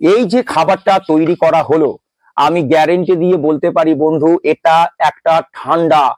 এই যে খাবারটা তৈরি করা হলো, আমি গ্যারেন্টি দিয়ে বলতে পারি বন্ধু, এটা একটা ঠান্ডা।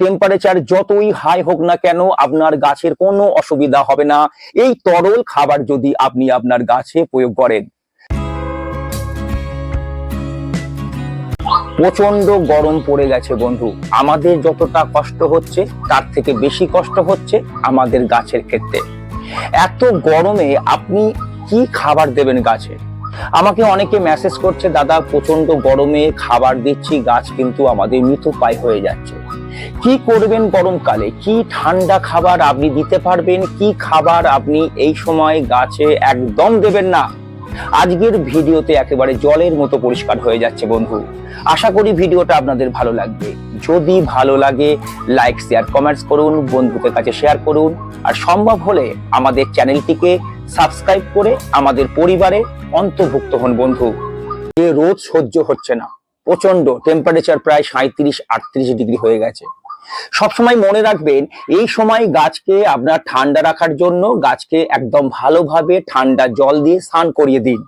টেম্পারেচার যতই হাই হোক না কেন, আপনার গাছের কোনো অসুবিধা হবে না। এই তরল খাবার যদি আপনি আপনার গাছে প্রয়োগ করেন। প্রচণ্ড গরম পড়ে গেছে বন্ধু। আমাদের যতটা কষ্ট হচ্ছে, তার থেকে বেশি কষ্ট হচ্ছে আমাদের গাছের ক্ষেত্রে। এত গরমে আপনি কি খাবার দেবেন গাছে? আমাকে অনেকে মেসেজ করছে, দাদা প্রচণ্ড গরমে খাবার দিচ্ছি, গাছ কিন্তু আমাদের মৃতপ্রায় হয়ে যাচ্ছে। কি করবেন গরমকালে? কি ঠান্ডা খাবার আপনি দিতে পারবেন? কি খাবার আপনি এই সময় গাছে একদম দেবেন না? আজকের ভিডিওতে একেবারে জলের মতো পরিষ্কার হয়ে যাচ্ছে বন্ধু। আশা করি ভিডিওটা আপনাদের ভালো লাগবে। যদি ভালো লাগে লাইক শেয়ার কমেন্টস করুন, বন্ধুদের কাছে শেয়ার করুন। আর সম্ভব হলে আমাদের চ্যানেলটিকে সাবস্ক্রাইব করে আমাদের পরিবারে অন্তর্ভুক্ত হন, বন্ধু। যে রোদ সহ্য হচ্ছে না। প্রচণ্ড টেম্পারেচার প্রায় সাঁত্রিশ আটত্রিশ ডিগ্রি হয়ে গেছে। সবসময় মনে রাখবেন, এই সময় গাছকে আপনার ঠান্ডা রাখার জন্য গাছকে একদম ভালোভাবে ঠান্ডা জল দিয়ে স্নান করিয়ে দিন।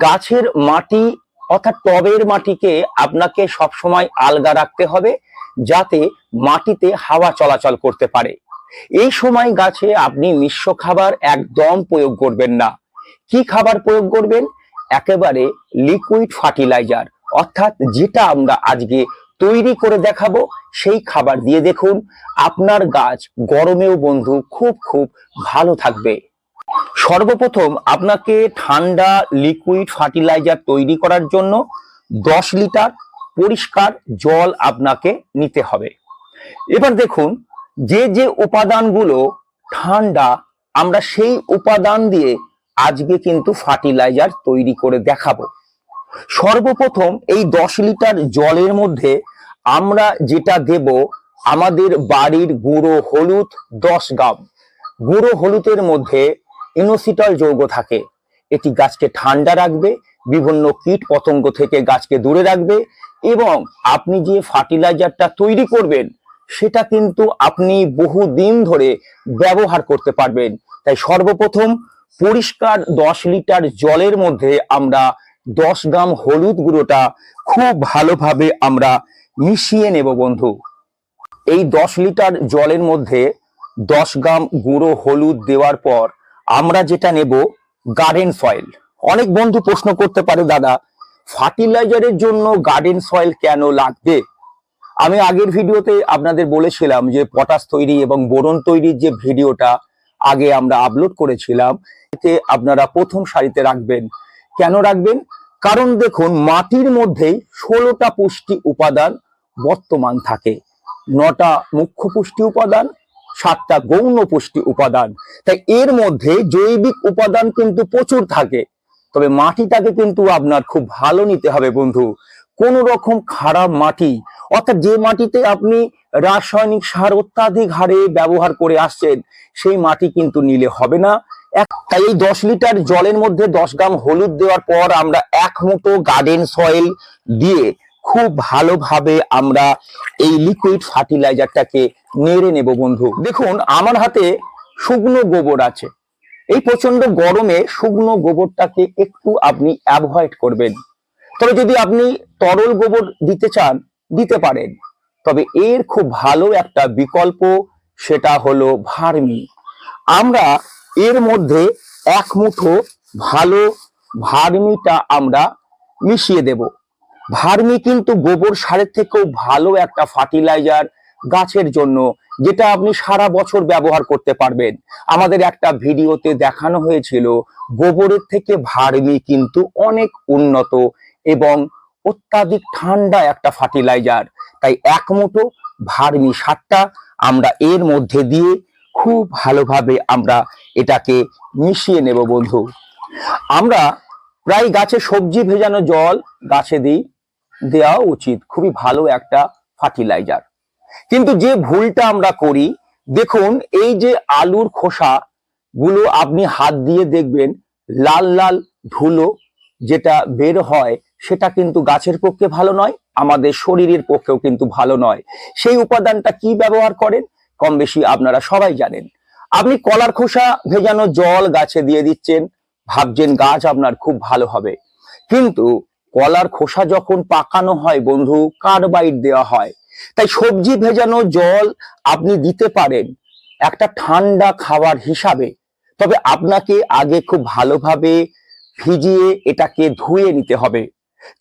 গাছের মাটি, অর্থাৎ টবের মাটিকে আপনাকে সবসময় আলগা রাখতে হবে, যাতে মাটিতে হাওয়া চলাচল করতে পারে। এই সময় গাছে আপনি মিশ্র খাবার একদম প্রয়োগ করবেন না। কি খাবার প্রয়োগ করবেন? একেবারে লিকুইড ফার্টিলাইজার অর্থাৎ যেটা আমরা আজকে তৈরি করে দেখাবো, সেই খাবার দিয়ে দেখুন, আপনার গাছ গরমেও বন্ধু খুব খুব ভালো থাকবে। সর্বপ্রথম আপনাকে ঠান্ডা লিকুইড ফার্টিলাইজার তৈরি করার জন্য দশ লিটার পরিষ্কার জল আপনাকে নিতে হবে। এবার দেখুন যে যে উপাদানগুলো ঠান্ডা, আমরা সেই উপাদান দিয়ে আজকে কিন্তু ফার্টিলাইজার তৈরি করে দেখাবো। সর্বপ্রথম এই দশ লিটার জলের মধ্যে আমরা যেটা দেব, আমাদের বাড়ির গুঁড়ো হলুদ দশ গ্রাম। গুঁড়ো হলুদের মধ্যে ইনোসিটল যৌগ থাকে। এটি গাছকে ঠান্ডা রাখবে, বিভিন্ন কীট পতঙ্গ থেকে গাছকে দূরে রাখবে এবং আপনি যে ফার্টিলাইজারটা তৈরি করবেন সেটা কিন্তু আপনি বহু দিন ধরে ব্যবহার করতে পারবেন। তাই সর্বপ্রথম পরিষ্কার দশ লিটার জলের মধ্যে আমরা দশ গ্রাম হলুদ গুঁড়োটা খুব ভালোভাবে আমরা মিশিয়ে নেব বন্ধু। এই দশ লিটার জলের মধ্যে দশ গ্রাম গুঁড়ো হলুদ দেওয়ার পর আমরা যেটা নেব গার্ডেন সয়েল। অনেক বন্ধু প্রশ্ন করতে পারে, দাদা, ফার্টিলাইজারের জন্য গার্ডেন সয়েল কেন লাগবে? আমি আগের ভিডিওতে আপনাদের বলেছিলাম যে পটাশ তৈরি এবং বোরন তৈরির যে ভিডিওটা আগে আমরা আপলোড করেছিলাম, এতে আপনারা প্রথম সারিতে রাখবেন। কেন রাখবেন? কারণ দেখুন, মাটির মধ্যেই ষোলোটা পুষ্টি উপাদান বর্তমান থাকে। নটা মুখ্য পুষ্টি উপাদান, সাতটা গৌণ পুষ্টি উপাদান। তাই এর মধ্যে জৈবিক উপাদান কিন্তু প্রচুর থাকে। তবে মাটিটাকে কিন্তু আপনার খুব ভালো নিতে হবে বন্ধু। কোন রকম খারাপ মাটি অর্থাৎ যে মাটিতে আপনি রাসায়নিক সার অত্যাধিক হারে ব্যবহার করে আসছেন, সেই মাটি কিন্তু নিলে হবে না। তাই এই দশ লিটার জলের মধ্যে দশ গ্রাম হলুদ দেওয়ার পর আমরা এক মুঠো গার্ডেন সয়েল দিয়ে খুব ভালোভাবে আমরা এই লিকুইড ফার্টিলাইজারটাকে নেড়ে নেব বন্ধু। দেখুন, আমার হাতে শুকনো গোবর আছে। এই প্রচণ্ড গরমে শুকনো গোবরটাকে একটু আপনি অ্যাভয়েড করবেন। তবে যদি আপনি তরল গোবর দিতে চান দিতে পারেন। তবে এর খুব ভালো একটা বিকল্প সেটা হলো ভার্মি। আমরা এর মধ্যে এক মুঠো ভালো ভার্মিটা আমরা মিশিয়ে দেব। ভার্মি কিন্তু গোবর সারের থেকেও ভালো একটা ফার্টিলাইজার গাছের জন্য, যেটা আপনি সারা বছর ব্যবহার করতে পারবেন। আমাদের একটা ভিডিওতে দেখানো হয়েছিল, গোবরের থেকে ভার্মি কিন্তু অনেক উন্নত এবং অত্যাধিক ঠান্ডা একটা ফার্টিলাইজার। তাই এক মুঠো ভার্মি সারটা আমরা এর মধ্যে দিয়ে খুব ভালোভাবে আমরা এটাকে মিশিয়ে নেব বন্ধু। আমরা প্রায় গাছে সবজি ভেজানো জল গাছে দিই, দেওয়া উচিত। খুবই ভালো একটা ফার্টিলাইজার। কিন্তু যে ভুলটা আমরা করি, দেখুন, এই যে আলুর খোসা গুলো আপনি হাত দিয়ে দেখবেন, লাল লাল ধুলো যেটা বের হয় সেটা কিন্তু গাছের পক্ষে ভালো নয়, আমাদের শরীরের পক্ষেও কিন্তু ভালো নয়। সেই উপাদানটা কি ব্যবহার করেন? কম বেশি আপনারা সবাই জানেন। আপনি কলার খোসা ভেজানো জল গাছে দিয়ে দিচ্ছেন, ভাবছেন গাছ আপনার খুব ভালো হবে। কিন্তু কলার খোসা যখন পাকানো হয় বন্ধু, কার্বাইড দেওয়া হয়। তাই সবজি ভেজানো জল আপনি দিতে পারেন একটা ঠান্ডা খাবার হিসাবে। তবে আপনাকে আগে খুব ভালোভাবে ভিজিয়ে এটাকে ধুয়ে নিতে হবে।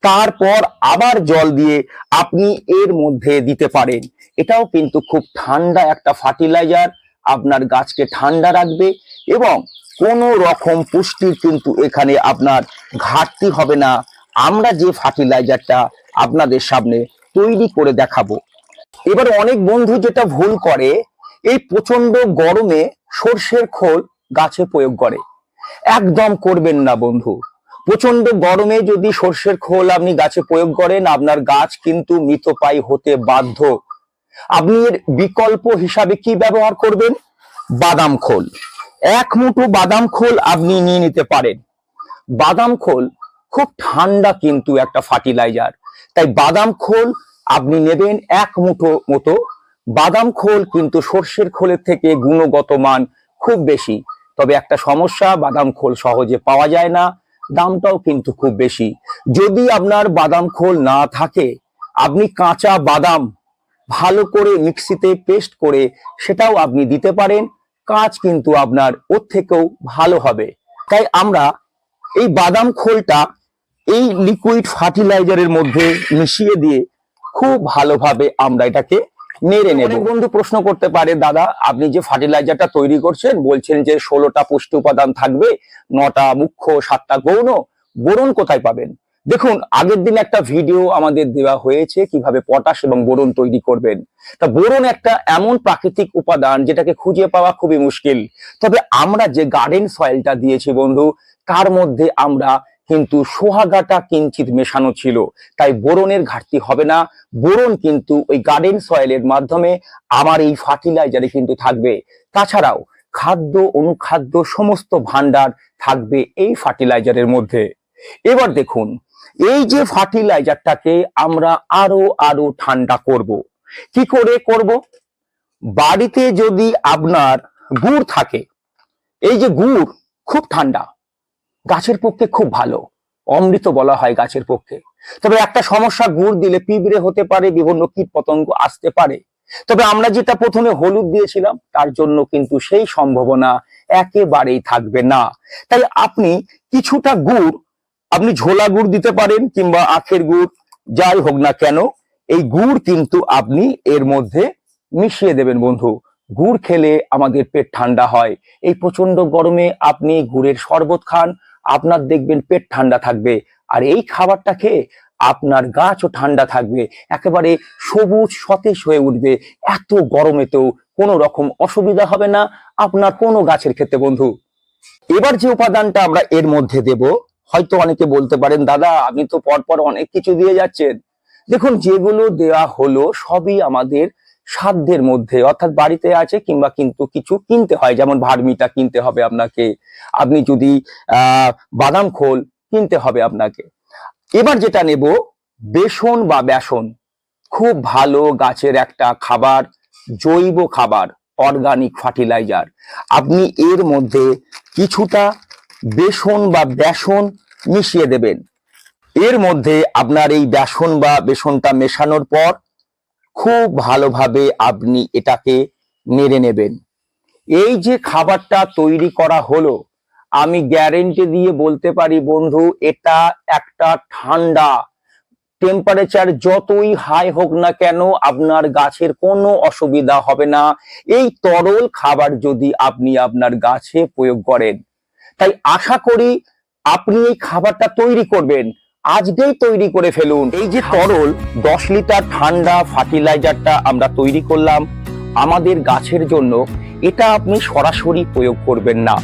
তারপর আবার জল দিয়ে আপনি এর মধ্যে দিতে পারেন। এটাও কিন্তু খুব ঠান্ডা একটা ফার্টিলাইজার, আপনার গাছকে ঠান্ডা রাখবে এবং কোনো রকম পুষ্টির কিন্তু এখানে আপনার ঘাটতি হবে না। আমরা যে ফার্টিলাইজারটা আপনাদের সামনে তৈরি করে দেখাবো। এবার অনেক বন্ধু যেটা ভুল করে, এই প্রচণ্ড গরমে সর্ষের খোল গাছে প্রয়োগ করে। একদম করবেন না বন্ধু। প্রচণ্ড গরমে যদি সর্ষের খোল আপনি গাছে প্রয়োগ করেন, আপনার গাছ কিন্তু মৃতপায়ী হতে বাধ্য। আপনি এর বিকল্প হিসাবে কি ব্যবহার করবেন? বাদাম খোল। এক মুঠো বাদাম খোল আপনি নিয়ে নিতে পারেন। বাদাম খোল খুব ঠান্ডা কিন্তু একটা ফার্টিলাইজার। তাই বাদাম খোল আপনি নেবেন এক মুঠো মতো। বাদাম খোল কিন্তু সর্ষের খোলের থেকে গুণগত মান খুব বেশি। তবে একটা সমস্যা, বাদাম খোল সহজে পাওয়া যায় না। দামটাও কিন্তু খুব বেশি। যদি আপনার বাদাম খোল না থাকে, আপনি কাঁচা বাদাম ভালো করে মিক্সিতে পেস্ট করে সেটাও আপনি দিতে পারেন। কাজ কিন্তু আপনার ওর থেকেও ভালো হবে। তাই আমরা এই বাদাম খোলটা এই লিকুইড ফার্টিলাইজারের মধ্যে মিশিয়ে দিয়ে খুব ভালোভাবে আমরা এটাকে নেড়ে নেব। বন্ধু প্রশ্ন করতে পারে দাদা আপনি যে ফার্টিলাইজারটা তৈরি করছেন বলছেন যে ষোলোটা পুষ্টি উপাদান থাকবে নটা মুখ্য সাতটা গৌণ বোরন কোথায় পাবেন? দেখুন আগের দিন একটা ভিডিও আমাদের দেওয়া হয়েছে কীভাবে পটাশ এবং বোরন তৈরি করবেন। তা বোরন একটা এমন প্রাকৃতিক উপাদান যেটাকে খুঁজে পাওয়া খুবই মুশকিল। তবে আমরা যে গার্ডেন সয়েলটা দিয়েছি বন্ধু তার মধ্যে আমরা কিন্তু সোহাগাটা কিঞ্চিত মেশানো ছিল। তাই বোরনের ঘাটতি হবে না। বোরন কিন্তু ওই গার্ডেন সয়েলের মাধ্যমে আমার এই ফার্টিলাইজারে কিন্তু থাকবে। তাছাড়াও খাদ্য, অনুখাদ্য সমস্ত ভান্ডার থাকবে এই ফার্টিলাইজারের মধ্যে। এবার দেখুন, এই যে ফার্টিলাইজারটাকে আমরা আরও আরও ঠান্ডা করব। কি করে করব? বাড়িতে যদি আপনার গুড় থাকে, এই যে গুড় খুব ঠান্ডা গাছের পক্ষে খুব ভালো। অমৃত বলা হয় গাছের পক্ষে। তবে একটা সমস্যা, গুড় দিলে পিঁপড়ে হতে পারে, বিভিন্ন কীট পতঙ্গ আসতে পারে। তবে আমরা যেটা প্রথমে হলুদ দিয়েছিলাম, তার জন্য কিন্তু সেই সম্ভাবনা একেবারেই থাকবে না। তাই আপনি কিছুটা গুড়, আপনি ঝোলা গুড় দিতে পারেন কিংবা আখের গুড়, যাই হোক না কেন, এই গুড় কিন্তু আপনি এর মধ্যে মিশিয়ে দেবেন বন্ধু। গুড় খেলে আমাদের পেট ঠান্ডা হয়। এই প্রচণ্ড গরমে আপনি গুড়ের শরবত খান আপনার দেখবেন পেট ঠান্ডা থাকবে। আর এই খাবারটা খেয়ে আপনার গাছও ঠান্ডা থাকবে। একেবারে সবুজ, সতেজ হয়ে উঠবে। এত গরমেতেও কোনো রকম অসুবিধা হবে না আপনার কোনো গাছের ক্ষেত্রে, বন্ধু। এবার যে উপাদানটা আমরা এর মধ্যে দেব, হয়তো অনেকে বলতে পারেন, দাদা, আপনি তো পরপর অনেক কিছু দিয়ে যাচ্ছেন। দেখুন, যেগুলো দেওয়া হলো সবই আমাদের সাধ্যের মধ্যে, অর্থাৎ বাড়িতে আছে কিংবা কিন্তু কিছু কিনতে হয়, যেমন ভার্মিটা কিনতে হবে আপনাকে, আপনি যদি বাদাম খোল কিনতে হবে আপনাকে। এবার যেটা নেব, বেসন বা বেসন, খুব ভালো গাছের একটা খাবার, জৈব খাবার অর্গানিক ফার্টিলাইজার আপনি এর মধ্যে কিছুটা বেসন বা বেসন মিশিয়ে দেবেন। এর মধ্যে আপনার এই বেসন বা বেসনটা মেশানোর পর খুব ভালোভাবে আপনি এটাকে নেড়ে নেবেন। এই যে খাবারটা তৈরি করা হলো, আমি গ্যারেন্টি দিয়ে বলতে পারি বন্ধু, এটা একটা ঠান্ডা। টেম্পারেচার যতই হাই হোক না কেন, আপনার গাছের কোনো অসুবিধা হবে না। এই তরল খাবার যদি আপনি আপনার গাছে প্রয়োগ করেন, তাই আশা করি আপনি এই খাবারটা তৈরি করবেন। আজকেই তৈরি করে ফেলুন। এই যে তরল দশ লিটার ঠান্ডা ফার্টিলাইজারটা আমরা তৈরি করলাম আমাদের গাছের জন্য এটা আপনি সরাসরি প্রয়োগ করবেন না।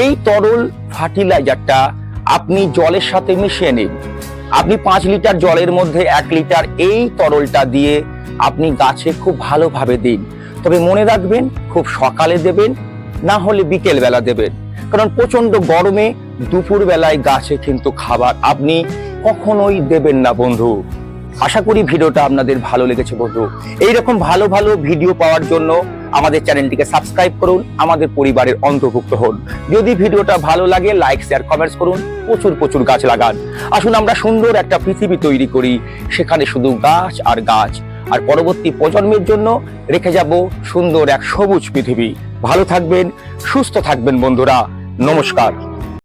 এই তরল ফার্টিলাইজারটা আপনি জলের সাথে মিশিয়ে নিন। আপনি পাঁচ লিটার জলের মধ্যে এক লিটার এই তরলটা দিয়ে আপনি গাছে খুব ভালোভাবে দিন। তবে মনে রাখবেন খুব সকালে দেবেন না হলে বিকেল বেলা দেবেন। কারণ প্রচণ্ড গরমে দুপুর বেলায় গাছে কিন্তু খাবার আপনি কখনোই দেবেন না, বন্ধু। আশা করি ভিডিওটা আপনাদের ভালো লেগেছে, বন্ধু। এইরকম ভালো ভালো ভিডিও পাওয়ার জন্য আমাদের চ্যানেলটিকে সাবস্ক্রাইব করুন, আমাদের পরিবারের অন্তর্ভুক্ত হন। যদি ভিডিওটা ভালো লাগে, লাইক, শেয়ার, কমেন্টস করুন, প্রচুর প্রচুর গাছ লাগান। আসুন আমরা সুন্দর একটা পৃথিবী তৈরি করি, সেখানে শুধু গাছ আর গাছ। আর পরবর্তী প্রজন্মের জন্য রেখে যাব সুন্দর এক সবুজ পৃথিবী। ভালো থাকবেন, সুস্থ থাকবেন, বন্ধুরা। নমস্কার।